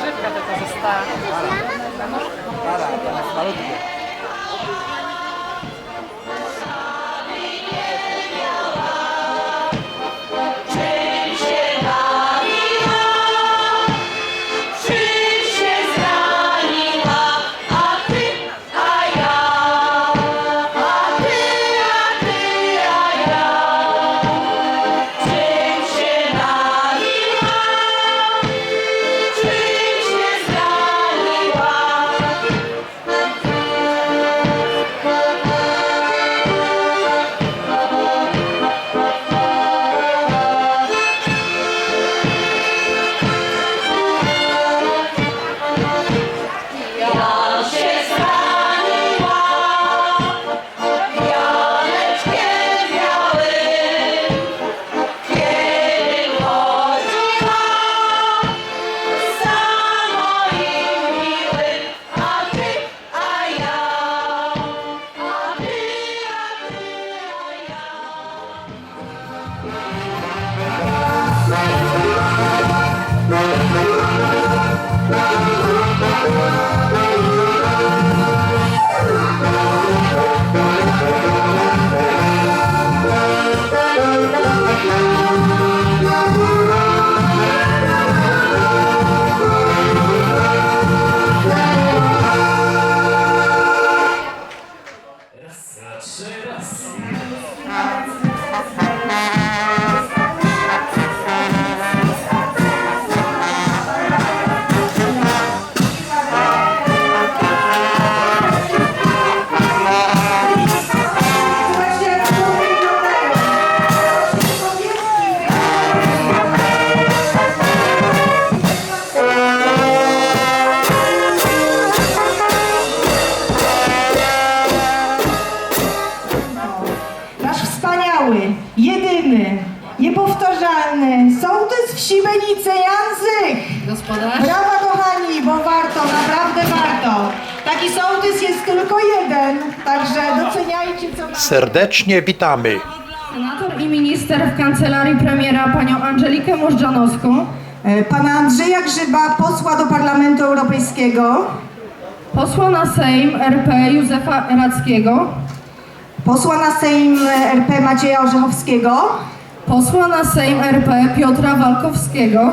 Grzybka tylko została. Nasz niepowtarzalny sołtys wsi Benice Język. Gospodarz. Brawa kochani, bo warto, naprawdę warto. Taki sołtys jest tylko jeden, także doceniajcie co ma. Serdecznie witamy. Senator i minister w kancelarii premiera panią Angelikę Możdżanowską, E, Pana Andrzeja Grzyba, posła do Parlamentu Europejskiego, posła na Sejm RP Józefa Rackiego, posła na Sejm RP Macieja Orzechowskiego, posła na Sejm RP Piotra Walkowskiego.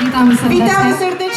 Witamy serdecznie. Witamy serdecznie,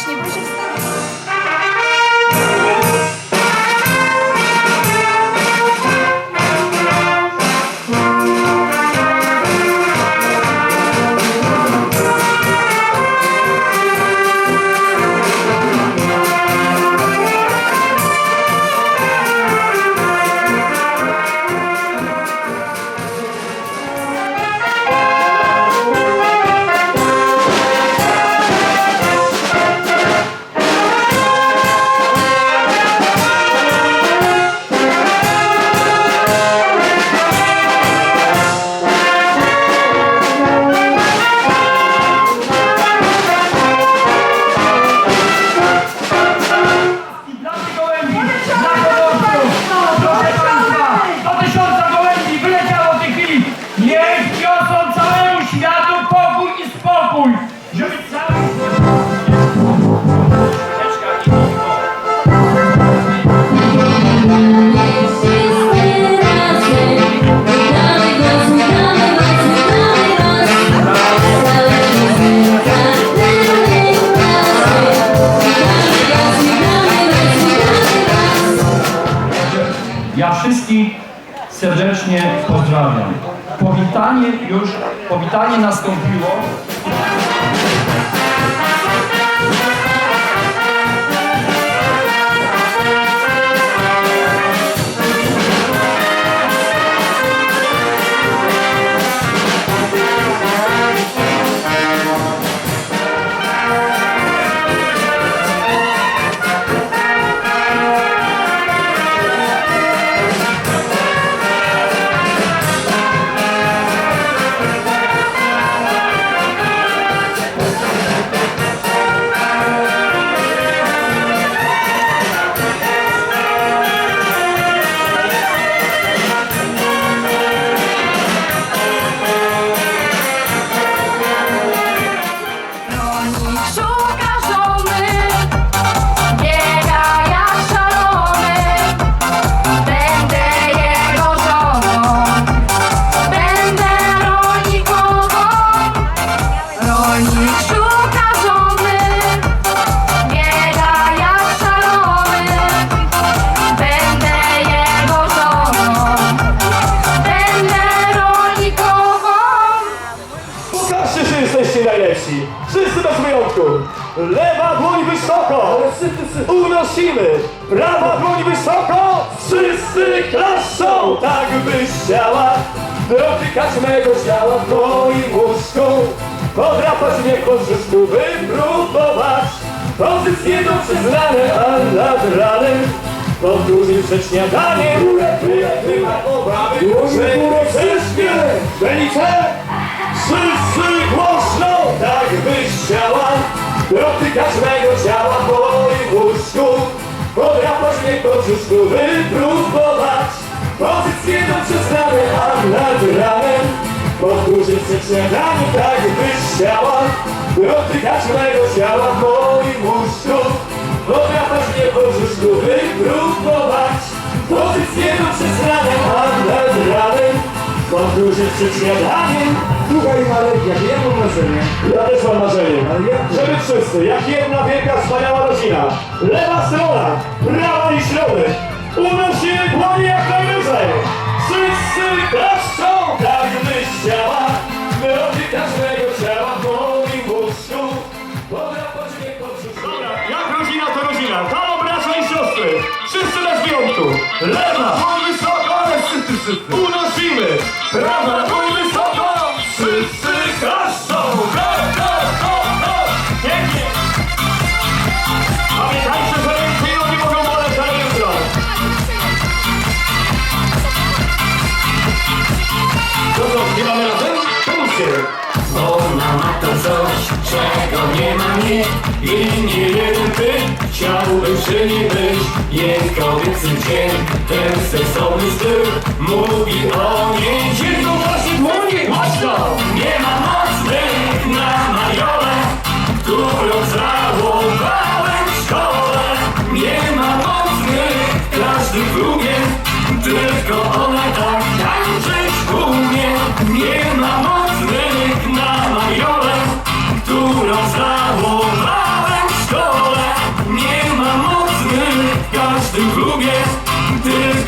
serdecznie pozdrawiam. Powitanie już, powitanie nastąpiło. Unosimy! Prawa dłoń wysoko! Wszyscy klaszczą! Tak byś chciała dotykać mego ciała w moim łóżku Podrapać mnie po brzuszku, wypróbować Pozycje do przyznane, a nad ranem Powtórzyć przed śniadaniem Wyjaśniła obawy, że chcesz mnie Delice! Wszyscy głośno, tak byś chciała Dotykać mego ciała w moim łóżku. Podrapać mnie po brzuszku, wypróbować. Pozycje do przyznane, a nad ranem Powtórzyć przed śniadaniem, tak byś chciała Dotykać mego ciała w moim łóżku. Podrapać mnie po brzuszku, wypróbować. Pozycje do przyznane, a nad Powtórzyć przed śniadaniem. Słuchaj Marek, jak ja mam marzenie, ja też mam marzenie, Ale żeby wszyscy, jak jedna wielka, wspaniała rodzina, lewa strona, prawa i środek, unosimy dłonie jak najwyżej. Wszyscy klaszczą, tak byś chciała, dotykasz mego ciała w moim łóżku, podrapać mnie po brzuszku. Dobra, jak rodzina to rodzina, tam bracia i siostry, wszyscy bez wyjątku, lewa, dłoń wysoko, ale wszyscy, wszyscy, unosimy, prawa, Ona ma to coś, czego nie ma nikt Inni jeden ty chciałby przy niej być. Jej kobiecy dzień, ten seksowny styl. Mówi o niej Tylko właśnie dłonie Głośno! Nie ma mocnych na majole Którą załowałem w szkole. Nie ma mocnych w każdym klubie Tylko ona tak tańczyć umie. Nie ma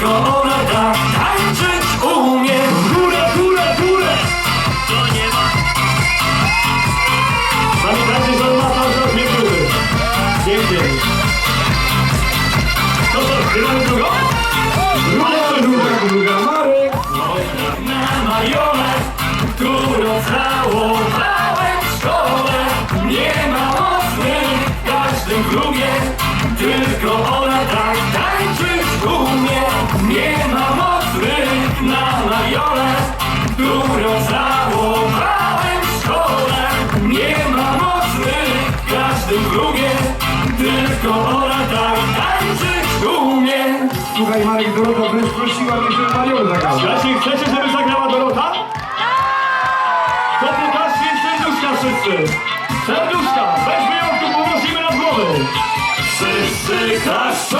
Tylko ona tak tańczyć umie Górę, górę, górę To nie ma Pamiętajcie, że ma pan że nie były. Pięknie. To co, śpiewamy drugą? druga, druga, druga, Marek. na majole, którą całowałem Słuchaj Marek, Dorota wręcz prosiła mnie, żeby Mariolę zagrał. Jeśli chcecie, żeby zagrała Dorota, to pokażcie serduszka wszyscy. Serduszka, bez wyjątku podnosimy nad głowy. Wszyscy klaszczą.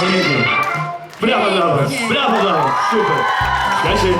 помітили. Браво, прямо браво, браво, супер. Дякую.